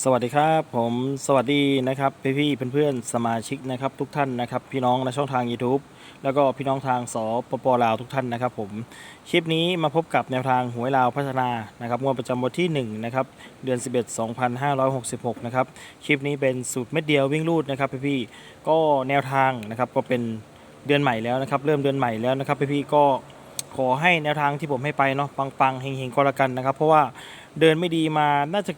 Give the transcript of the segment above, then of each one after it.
สวัสดีครับผมสวัสดีนะครับพี่พี่เพื่อนๆสมาชิกนะครับทุกท่านนะครับพี่น้องในช่องทาง YouTube แล้วก็พี่น้องทางสปปลาวทุกท่านนะครับผมคลิปนี้มาพบกับแนวทางหวยลาวพัฒนานะครับงวดประจำวันที่1นะครับเดือน 11 2566นะครับคลิปนี้เป็นสูตรเม็ดเดียววิ่งรูดนะครับพี่พี่ก็แนวทางนะครับก็เป็นเดือนใหม่แล้วนะครับเริ่มเดือนใหม่แล้วนะครับพี่พี่ก็ขอให้แนวทางที่ผมให้ไปเนาะปังๆเฮงๆก็แล้วกันนะครับ เพราะว่าเดินไม่ดีมาน่าจะ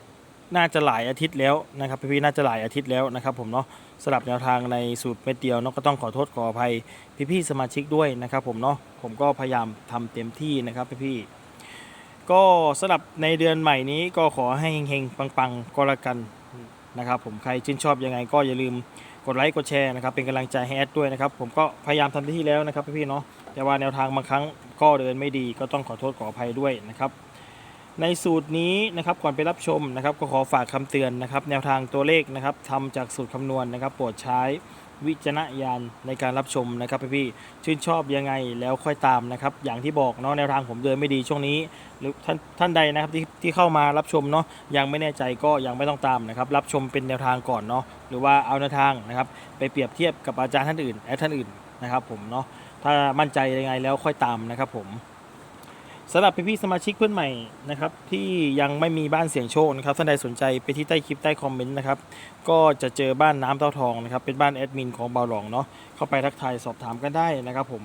น่าจะหลายอาทิตย์แล้วนะครับพี่ๆน่าจะหลายอาทิตย์แล้วนะครับ ผมเนาะสลับแนวทางในสูตรเม็ดเดียวเนาะก็ต้องขอโทษขออภัยพี่ๆสมาชิกด้วยนะครับ ผมเนาะผมก็พยายามทำเต็มที่นะครับพี่ๆก็สลับในเดือนใหม่นี้ก็ขอให้เฮงๆปังๆก็แล้วกันนะครับ ผมใครชื่นชอบยังไงก็อย่าลืมกดไลค์กดแชร์นะครับเป็นกำลังใจให้แอดด้วยนะครับ ผมก็พยายามทำที่แล้วนะครับพี่ๆเนาะแต่ว่าแนวทางบางครั้งก็เดินไม่ดีก็ต้องขอโทษขออภัยด้วยนะครับ ในสูตรนี้นะครับก่อนไปรับชมนะครับก็ขอฝากคำเตือนนะครับ แนวทางตัวเลขนะครับทำจากสูตรคำนวณนะครับ โปรดใช้วิจารณญาณในการรับชมนะครับพี่ๆชื่นชอบยังไงแล้วค่อยตามนะครับ อย่างที่บอกเนาะแนวทางผมเดินไม่ดีช่วงนี้ หรือท่านท่านใดนะครับที่ที่เข้ามารับชมเนาะยังไม่แน่ใจก็ยังไม่ต้องตามนะครับ รับชมเป็นแนวทางก่อนเนาะหรือว่าเอาแนวทางนะครับ ไปเปรียบเทียบกับอาจารย์ท่านอื่นแอดท่านอื่นนะครับ ผมเนาะถ้ามั่นใจยังไงแล้วค่อยตามนะครับผม สำหรับพี่ๆสมาชิกเพื่อนใหม่นะครับที่ยังไม่มีบ้านเสียงโชคนะครับท่านใดสนใจไปที่ใต้คลิปใต้คอมเมนต์นะครับก็จะเจอบ้านน้ำเต้าทองนะครับเป็นบ้านแอดมินของเบาหลองเนาะเข้าไปทักทายสอบถามกันได้นะครับผม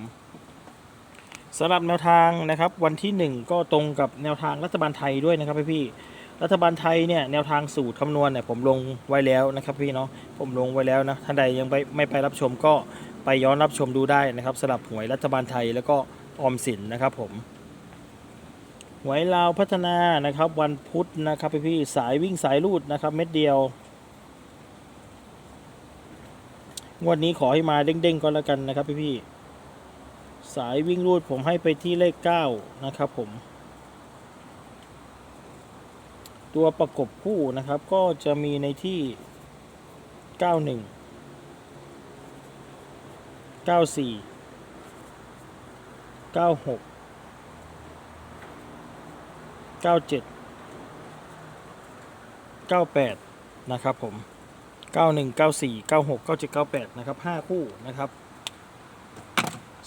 สำหรับแนวทางนะครับวันที่ 1 ก็ตรงกับแนวทางรัฐบาลไทยด้วยนะครับพี่ๆรัฐบาลไทยเนี่ยแนวทางสูตรคำนวณเนี่ยผมลงไว้แล้วนะครับพี่เนาะผมลงไว้แล้วนะท่านใดยังไม่ไม่ไปรับชมก็ไปย้อนรับชมดูได้นะครับสำหรับหวยรัฐบาลไทยแล้วก็ออมสินนะครับผม หวยลาวพัฒนานะครับวันพุธนะครับพี่พี่สายวิ่งสายรูดนะครับ เม็ดเดียวงวดนี้ขอให้มาเด้งๆก็แล้วกันนะครับพี่พี่สายวิ่งรูดผมให้ไปที่เลขเก้านะครับผม ตัวประกบคู่นะครับก็จะมีในที่เก้าหนึ่งเก้าสี่เก้าหก 97 98 นะครับผม 91 94 96 97 98 นะครับ 5 คู่นะครับ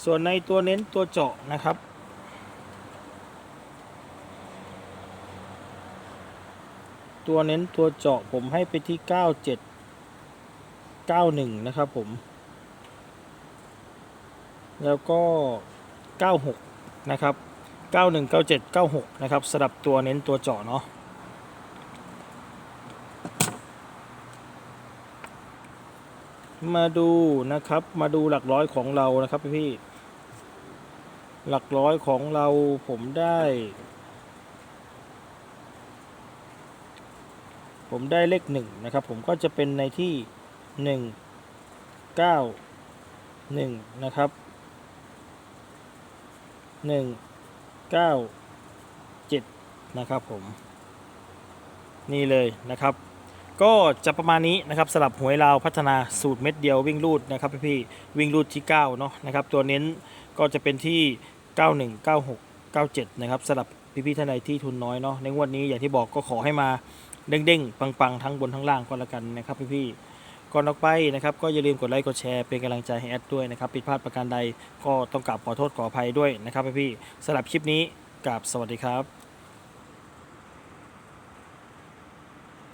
ส่วนในตัวเน้นตัวเจาะนะครับ ตัวเน้นตัวเจาะผมให้ไปที่ 97 91 นะครับผม แล้วก็ 96 นะครับ 91 97 96 นะครับสลับตัวเน้นตัวเจาะเนาะมาดูนะครับมาดูหลักร้อยของเรานะครับพี่พี่หลักร้อยของเราผมได้ ผมได้เลขหนึ่งนะครับ ผมก็จะเป็นในที่หนึ่งเก้าหนึ่งนะครับหนึ่ง 9 7นะครับผม นี่เลยนะครับ ก็จะประมาณนี้นะครับสลับหวยลาวพัฒนาสูตรเม็ดเดียววิ่งรูดนะครับพี่ๆวิ่งรูดที่9เนาะนะครับตัวเน้นก็จะเป็นที่ 91 96 97 นะครับสลับพี่ๆท่านใดที่ทุนน้อยเนาะในงวดนี้อย่างที่บอกก็ขอให้มาเด้งๆ ปังๆ ทั้งบนทั้งล่างก็แล้วกันนะครับพี่ๆ ก่อนออกไปนะครับก็อย่าลืมกดไลค์กดแชร์เป็นกำลังใจให้แอดด้วยนะครับผิดพลาดประการใดก็ต้องกราบขอโทษขออภัยด้วยนะครับพี่ๆสำหรับคลิปนี้กราบสวัสดีครับ